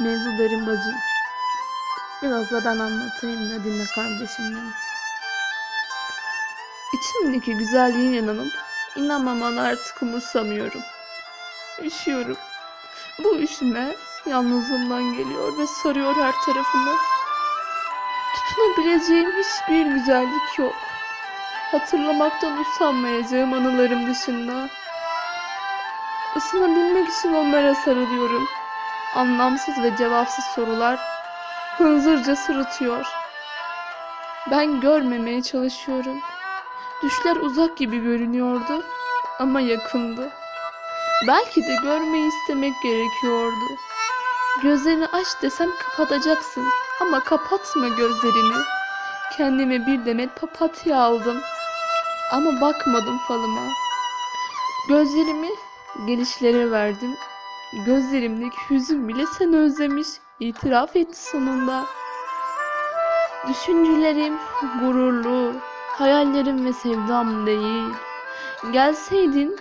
Mevzu derin bacım. Biraz da ben anlatayım da dinle kardeşim benim. İçimdeki güzelliğin inanıp inanmamanı artık umursamıyorum. Üşüyorum. Bu üşüme yalnızlığımdan geliyor ve sarıyor her tarafımı. Tutunabileceğim hiçbir güzellik yok. Hatırlamaktan usanmayacağım anılarım dışında. Isınabilmek için onlara sarılıyorum. Anlamsız ve cevapsız sorular hınzırca sırıtıyor. Ben görmemeye çalışıyorum. Düşler uzak gibi görünüyordu ama yakındı. Belki de görmeyi istemek gerekiyordu. Gözlerini aç desem kapatacaksın ama kapatma gözlerini. Kendime bir demet papatya aldım ama bakmadım falıma. Gözlerimi gelişlere verdim. Gözlerimdeki hüzün bile sen özlemiş, itiraf etti sonunda. Düşüncelerim gururlu, hayallerim ve sevdam değil. Gelseydin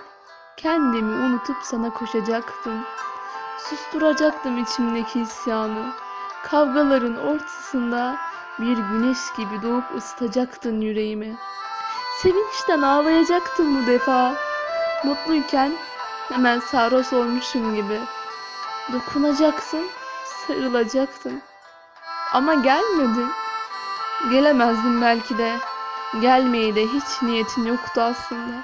kendimi unutup sana koşacaktım. Susturacaktım içimdeki isyanı. Kavgaların ortasında bir güneş gibi doğup ısıtacaktın yüreğimi. Sevinçten ağlayacaktım bu defa. Mutluyken hemen sarhoş olmuşum gibi. Dokunacaksın, sarılacaktın. Ama gelmedin. Gelemezdim belki de. Gelmeye de hiç niyetin yoktu aslında.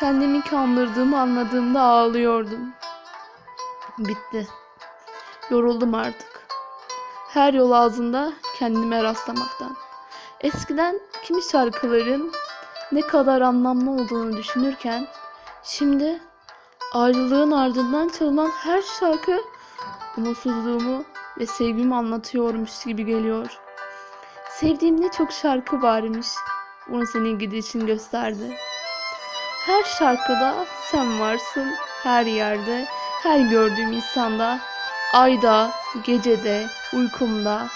Kendimi kandırdığımı anladığımda ağlıyordum. Bitti. Yoruldum artık. Her yol ağzında kendime rastlamaktan. Eskiden kimi şarkıların ne kadar anlamlı olduğunu düşünürken şimdi ayrılığın ardından çalınan her şarkı umutsuzluğumu ve sevgimi anlatıyormuş gibi geliyor. Sevdiğim ne çok şarkı varmış. Bunu senin gidişin gösterdi. Her şarkıda sen varsın, her yerde, her gördüğüm insanda, ayda, gecede, uykumda.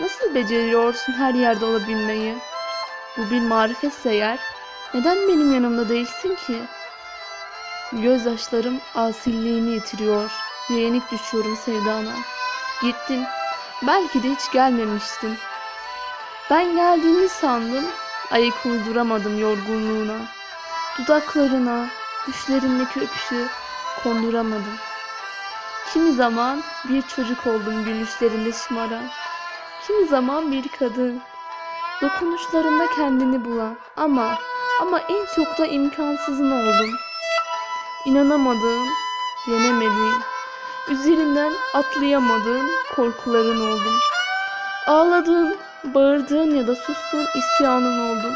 Nasıl beceriyorsun her yerde olabilmeyi? Bu bir marifetse eğer, neden benim yanımda değilsin ki? Gözyaşlarım asilliğini yitiriyor. Yeğenik düşüyorum sevdana. Gittin. Belki de hiç gelmemiştin. Ben geldiğini sandım. Ayak uyduramadım yorgunluğuna. Dudaklarına, düşlerindeki öpüşü konduramadım. Kimi zaman bir çocuk oldum gülüşlerinde şımaran. Kimi zaman bir kadın. Dokunuşlarında kendini bulan ama ama en çok da imkansızın oldum. İnanamadığım, yenemediğim, üzerinden atlayamadığım korkuların oldum. Ağladığın, bağırdığın ya da sustuğun isyanın oldum.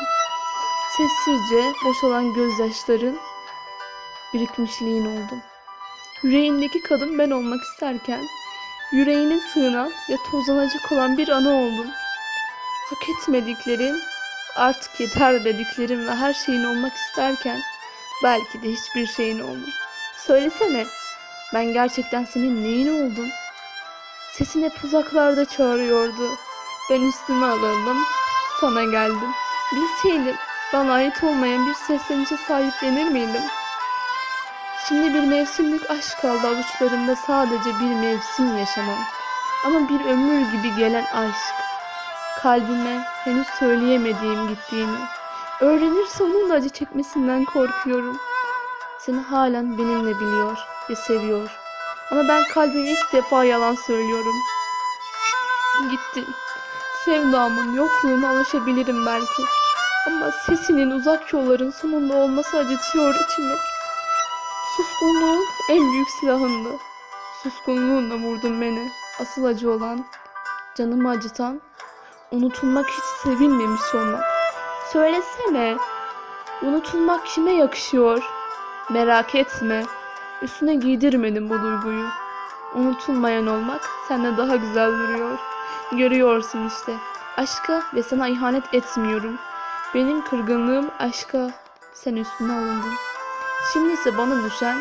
Sessizce boşalan gözyaşların birikmişliğin oldum. Yüreğindeki kadın ben olmak isterken yüreğine sığınan ve tozlanacak olan bir ana oldum. Hak etmediklerin, artık yeter dediklerin ve her şeyin olmak isterken belki de hiçbir şeyin oldum. Söylesene, ben gerçekten senin neyin oldum? Sesin hep uzaklarda çağırıyordu. Ben üstüme alındım, sana geldim. Bilseydim bana ait olmayan bir seslenişe sahiplenir miydim? Şimdi bir mevsimlik aşk kaldı avuçlarımda sadece bir mevsim yaşamam. Ama bir ömür gibi gelen aşk. Kalbime henüz söyleyemediğim gittiğini. Öğrenirse onun da acı çekmesinden korkuyorum. Seni halen benimle biliyor ve seviyor. Ama ben kalbime ilk defa yalan söylüyorum. Gittin. Sevdamın yokluğuna alışabilirim belki. Ama sesinin uzak yolların sonunda olması acıtıyor içimi. Suskunluğun en büyük silahındı. Suskunluğunla vurdun beni. Asıl acı olan, canımı acıtan, unutulmak hiç sevilmemiş olmak. Söylesene, unutulmak kime yakışıyor? Merak etme, üstüne giydirmedim bu duyguyu. Unutulmayan olmak sende daha güzel duruyor. Görüyorsun işte. Aşka ve sana ihanet etmiyorum. Benim kırgınlığım aşka. Sen üstüne alındın. Şimdi ise bana düşen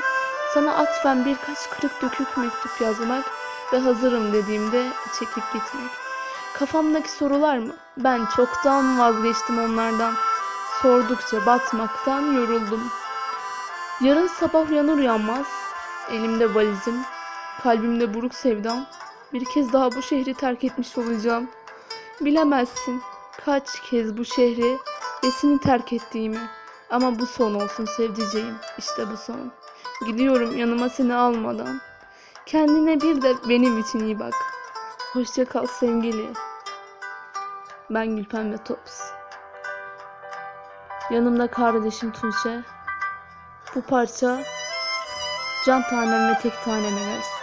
sana atfen birkaç kırık dökük mektup yazmak ve hazırım dediğimde çekip gitmek. Kafamdaki sorular mı? Ben çoktan vazgeçtim onlardan. Sordukça batmaktan yoruldum. Yarın sabah uyanır uyanmaz elimde valizim Kalbimde buruk sevdam. Bir kez daha bu şehri terk etmiş olacağım. Bilemezsin kaç kez bu şehri ve seni terk ettiğimi. Ama bu son olsun sevdiceğim. İşte bu son. Gidiyorum yanıma seni almadan. Kendine bir de benim için iyi bak. Hoşça kal sevgili. Ben Gülpembe Tops. Yanımda kardeşim Tunçe. Bu parça can tanem ve tek taneme gelsin.